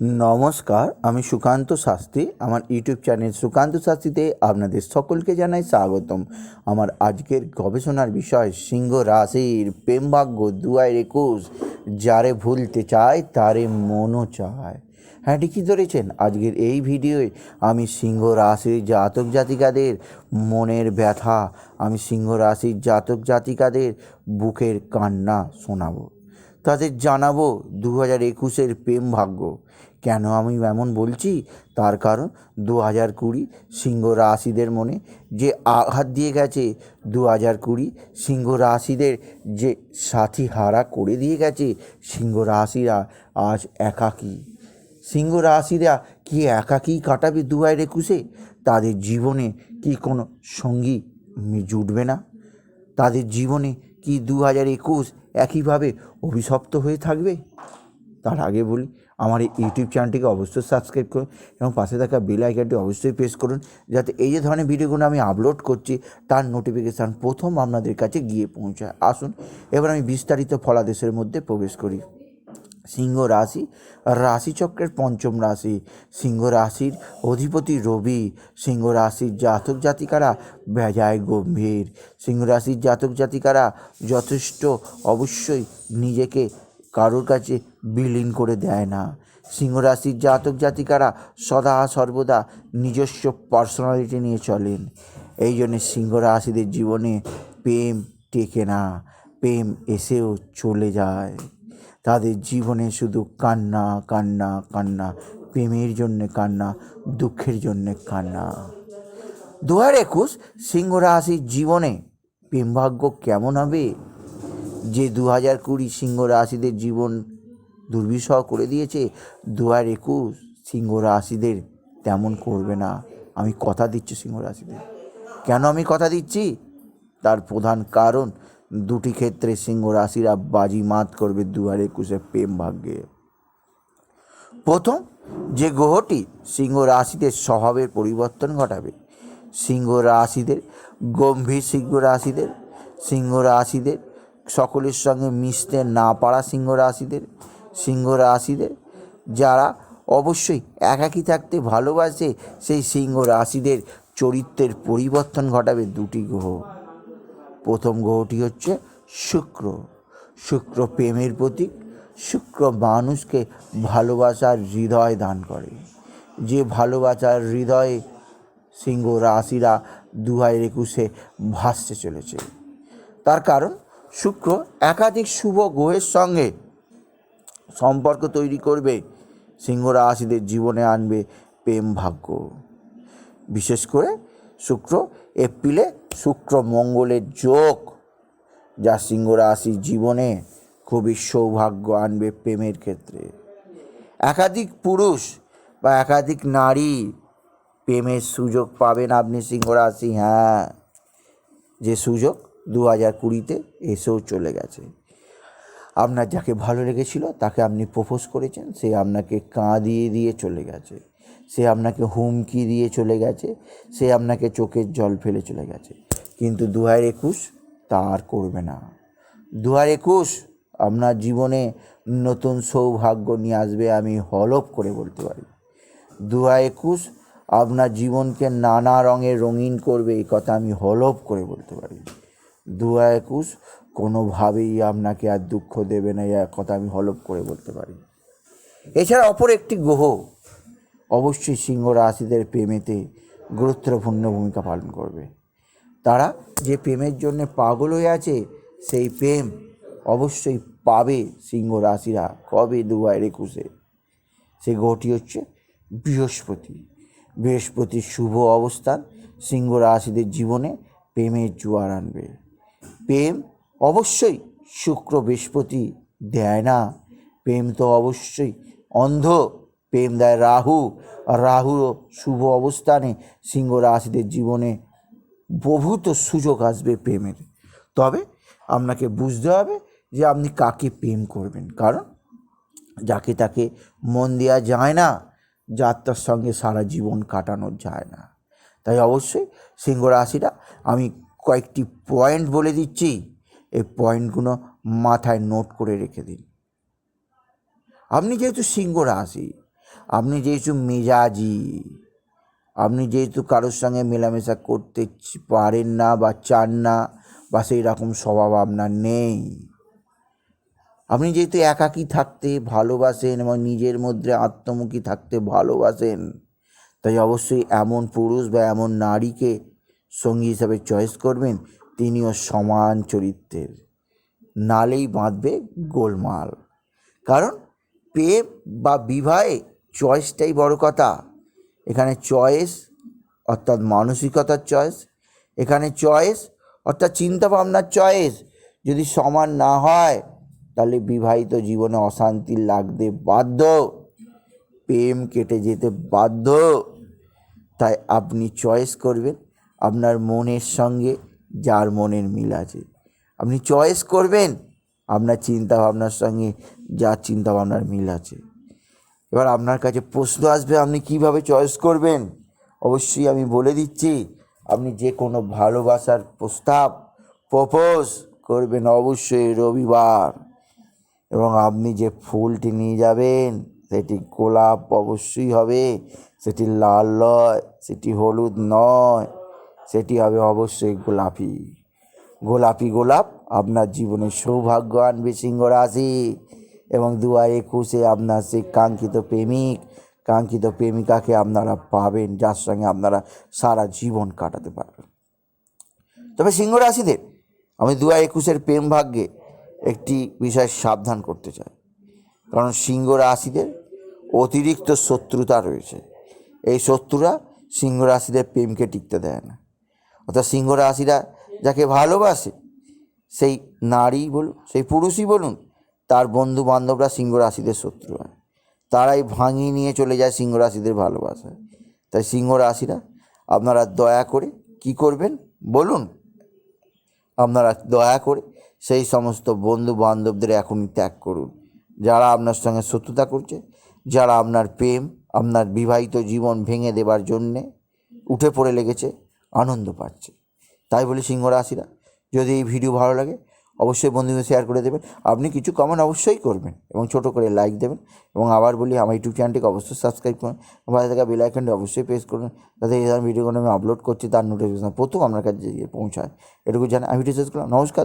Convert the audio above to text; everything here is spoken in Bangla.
নমস্কার, আমি সুকান্ত শাস্ত্রী। আমার ইউটিউব চ্যানেল সুকান্ত শাস্ত্রীতে আপনাদের সকলকে জানাই স্বাগতম। আমার আজকের গবেষণার বিষয়, সিংহ রাশির প্রেমভাগ্য দুয়ার একুশ। যারে ভুলতে চায়, তারে মনও চায়। হ্যাঁ ঠিকই ধরেছেন। আজকের এই ভিডিওয় আমি সিংহ রাশির জাতক জাতিকাদের মনের ব্যথা, আমি সিংহ রাশির জাতক জাতিকাদের বুকের কান্না শোনাবো। তাদের জানাব দু হাজার একুশের প্রেম ভাগ্য কেন আমি এমন বলছি? তার কারণ দু হাজার কুড়ি সিংহ রাশিদের মনে যে আঘাত দিয়ে গেছে দু হাজার কুড়ি সিংহ রাশিদের যে সাথী হারা করে দিয়ে গেছে, সিংহ রাশিরা আজ একাকী। সিংহ রাশিরা কি একাকী কাটাবে দু হাজার একুশে? তাদের জীবনে কি কোনো সঙ্গী জুটবে না? তাদের জীবনে কি দু হাজার একুশ একইভাবে অভিশপ্ত হয়ে থাকবে? তার আগে বলি, আমার এই ইউটিউব চ্যানেলটিকে অবশ্যই সাবস্ক্রাইব করুন এবং পাশে থাকা বেল আইকনটি অবশ্যই প্রেস করুন, যাতে এই যে ধরনের ভিডিওগুলো আমি আপলোড করছি, তার নোটিফিকেশান প্রথম আপনাদের কাছে গিয়ে পৌঁছায়। আসুন, এবার আমি বিস্তারিত ফলাদেশের মধ্যে প্রবেশ করি। সিংহ রাশি, রাশিচক্রের পঞ্চম রাশি। সিংহ রাশির অধিপতি রবি, সিংহ রাশির জাতক জাতিকারা বেজায় গম্ভীর। সিংহ রাশির জাতক জাতিকারা যথেষ্ট অবশ্যই নিজেকে কারোর কাছে বিলীন করে দেয় না। সিংহ রাশির জাতক জাতিকারা সদা সর্বদা নিজস্ব পার্সোনালিটি নিয়ে চলেন। এই জন্যে সিংহ রাশিদের জীবনে প্রেম টেকে না, প্রেম এসেও চলে যায়। তাদের জীবনে শুধু কান্না কান্না কান্না, প্রেমের জন্যে কান্না, দুঃখের জন্যে কান্না। দু হাজার একুশ সিংহ রাশির জীবনে প্রেমভাগ্য কেমন হবে? যে দু হাজার কুড়ি সিংহ রাশিদের জীবন দুর্বিষহ করে দিয়েছে দু হাজার একুশ সিংহ রাশিদের তেমন করবে না। আমি কথা দিচ্ছি সিংহ রাশিদের। কেন আমি কথা দিচ্ছি? তার প্রধান কারণ, দুটি ক্ষেত্রে সিংহ রাশিরা বাজি মাত করবে দু হাজার একুশে প্রেম ভাগ্যে। প্রথম, যে গ্রহটি সিংহ রাশিদের স্বভাবের পরিবর্তন ঘটাবে। সিংহ রাশিদের, গম্ভীর সিংহ রাশিদের সিংহ রাশিদের সকলের সঙ্গে মিশতে না পারা সিংহ রাশিদের সিংহ রাশিদের, যারা অবশ্যই একাকী থাকতে ভালোবাসে, সেই সিংহ রাশিদের চরিত্রের পরিবর্তন ঘটাবে দুটি গ্রহ। প্রথম গ্রহটি হচ্ছে শুক্র। শুক্র প্রেমের প্রতীক। শুক্র মানুষকে ভালোবাসার হৃদয় দান করে। যে ভালোবাসার হৃদয়ে সিংহ রাশিরা দু হাজার একুশে ভাসতে চলেছে। তার কারণ শুক্র একাধিক শুভ গ্রহের সঙ্গে সম্পর্ক তৈরি করবে। সিংহ রাশিদের জীবনে আনবে প্রেম ভাগ্য। বিশেষ করে শুক্র এপ্রিলে শুক্র মঙ্গলের যোগ, যা সিংহ রাশির জীবনে খুবই সৌভাগ্য আনবে প্রেমের ক্ষেত্রে। একাধিক পুরুষ বা একাধিক নারী প্রেমের সুযোগ পাবেন আপনি সিংহ রাশি হ্যাঁ। যে সুযোগ দু হাজার কুড়িতে এসেও চলে গেছে। আপনার যাকে ভালো লেগেছিল, তাকে আপনি প্রপোজ করেছেন, সে আপনাকে কাঁদিয়ে দিয়ে চলে গেছে। সে আপনাকে হুমকি দিয়ে চলে গেছে, সে আপনাকে চোখের জল ফেলে চলে গেছে। কিন্তু দু হাজার একুশ তা আর করবে না। দু হাজার একুশ আপনার জীবনে নতুন সৌভাগ্য নিয়ে আসবে আমি হলপ করে বলতে পারি। দু হাজার একুশ আপনার জীবনকে নানা রঙে রঙিন করবে, এই কথা আমি হলপ করে বলতে পারি। দু হাজার একুশ, কোনোভাবেই আপনাকে আর দুঃখ দেবে না এক কথা আমি হলপ করে বলতে পারি। এছাড়া অপর একটি গ্রহ, অবশ্যই সিংহ রাশিদের প্রেমেতে গুরুত্বপূর্ণ ভূমিকা পালন করবে। তারা যে প্রেমের জন্য পাগল হয়ে আছে, সেই প্রেম অবশ্যই পাবে সিংহ রাশিরা কবে দু হাজার একুশে। সেই গ্রহটি হচ্ছে বৃহস্পতি। বৃহস্পতির শুভ অবস্থান সিংহ রাশিদের জীবনে প্রেমের জোয়ার আনবে। প্রেম অবশ্যই শুক্র বৃহস্পতি দেয় না। প্রেম তো অবশ্যই অন্ধ, প্রেম দেয় রাহু। আর রাহুরও শুভ অবস্থানে সিংহ রাশিদের জীবনে বহুত সুযোগ আসবে প্রেমের। তবে আপনাকে বুঝতে হবে যে আপনি কাকে প্রেম করবেন। কারণ যাকে তাকে মন দেওয়া যায় না যাত্রার সঙ্গে সারা জীবন কাটানো যায় না। তাই অবশ্যই সিংহ রাশিটা আমি কয়েকটি পয়েন্ট বলে দিচ্ছি। এই পয়েন্টগুলো মাথায় নোট করে রেখে দিন। আপনি যেহেতু সিংহ রাশি, আপনি যেহেতু মেজাজি, আপনি যেহেতু কারোর সঙ্গে মেলামেশা করতে পারেন না বা চান না বা সেই রকম স্বভাব আপনার নেই। আপনি যেহেতু একাকী থাকতে ভালোবাসেন এবং নিজের মধ্যে আত্মমুখী থাকতে ভালোবাসেন, তাই অবশ্যই এমন পুরুষ বা এমন নারীকে সঙ্গী হিসাবে চয়েস করবেন, তিনিও সমান চরিত্রের। নালেই বাঁধবে গোলমাল। কারণ প্রেম বা বিবাহে চয়েসটাই বড় কথা। এখানে চয়েস অর্থাৎ মানসিকতার চয়েস এখানে চয়েস অর্থাৎ চিন্তাভাবনার চয়েস যদি সমান না হয়, তাহলে বিবাহিত জীবনে অশান্তি লাগতে বাধ্য। প্রেম কেটে যেতে বাধ্য। তাই আপনি চয়েস করবেন আপনার মনের সঙ্গে, যার মনের মিল আছে। আপনি চয়েস করবেন, আপনার চিন্তা ভাবনার সঙ্গে, যার চিন্তা ভাবনার মিল আছে। এবার আপনার কাছে প্রশ্ন আসবে, আপনি কীভাবে চয়েস করবেন? অবশ্যই আমি বলে দিচ্ছি, আপনি যে কোনো ভালোবাসার প্রস্তাব প্রপোজ করবেন অবশ্যই রবিবার। এবং আপনি যে ফুলটি নিয়ে যাবেন, সেটি গোলাপ অবশ্যই হবে, সেটি লাল নয় সেটি হলুদ নয়। সেটি হবে অবশ্যই গোলাপি। গোলাপি গোলাপ আপনার জীবনে সৌভাগ্য আনবে সিংহ রাশি এবং দু হাজার একুশে আপনার সেই কাঙ্ক্ষিত প্রেমিক, কাঙ্ক্ষিত প্রেমিকাকে আপনারা পাবেন, যার সঙ্গে আপনারা সারা জীবন কাটাতে পারবেন। তবে সিংহ রাশিদের আমি দু হাজার একুশের প্রেম ভাগ্যে একটি বিষয় সাবধান করতে চাই। কারণ সিংহ রাশিদের অতিরিক্ত শত্রুতা রয়েছে। এই শত্রুরা সিংহ রাশিদের প্রেমকে টিকতে দেয় না। অর্থাৎ সিংহ রাশিরা যাকে ভালোবাসে, সেই নারী বলুন সেই পুরুষই বলুন, তার বন্ধু বান্ধবরা সিংহ রাশিদের শত্রু হয়। তারাই ভাঙিয়ে নিয়ে চলে যায় সিংহ রাশিদের ভালোবাসায় তাই সিংহ রাশিরা আপনারা দয়া করে কি করবেন? বলুন। আপনারা দয়া করে সেই সমস্ত বন্ধু বান্ধবদের এখনই ত্যাগ করুন। যারা আপনার সঙ্গে শত্রুতা করছে, যারা আপনার প্রেম, আপনার বিবাহিত জীবন ভেঙে দেবার জন্যে উঠে পড়ে লেগেছে আনন্দ পাচ্ছে। তাই বলি সিংহ রাশিরা, যদি এই ভিডিও ভালো লাগে, অবশ্যই বন্ধুকে শেয়ার করে দেবেন। আপনি কিছু কমেন্ট অবশ্যই করবেন এবং ছোট করে লাইক দেবেন এবং আবার বলি, আমার ইউটিউব চ্যানেলটিকে অবশ্যই সাবস্ক্রাইব করুন ভালো থাকা বেল আইকনটি অবশ্যই প্রেস করুন যাতে এই ধরনের ভিডিওগুলো আমি আপলোড করছি, তার নোটিফিকেশন প্রথম আপনার কাছে পৌঁছায়। এটুকু জানি আমি ভিডিও শেষ করলাম নমস্কার।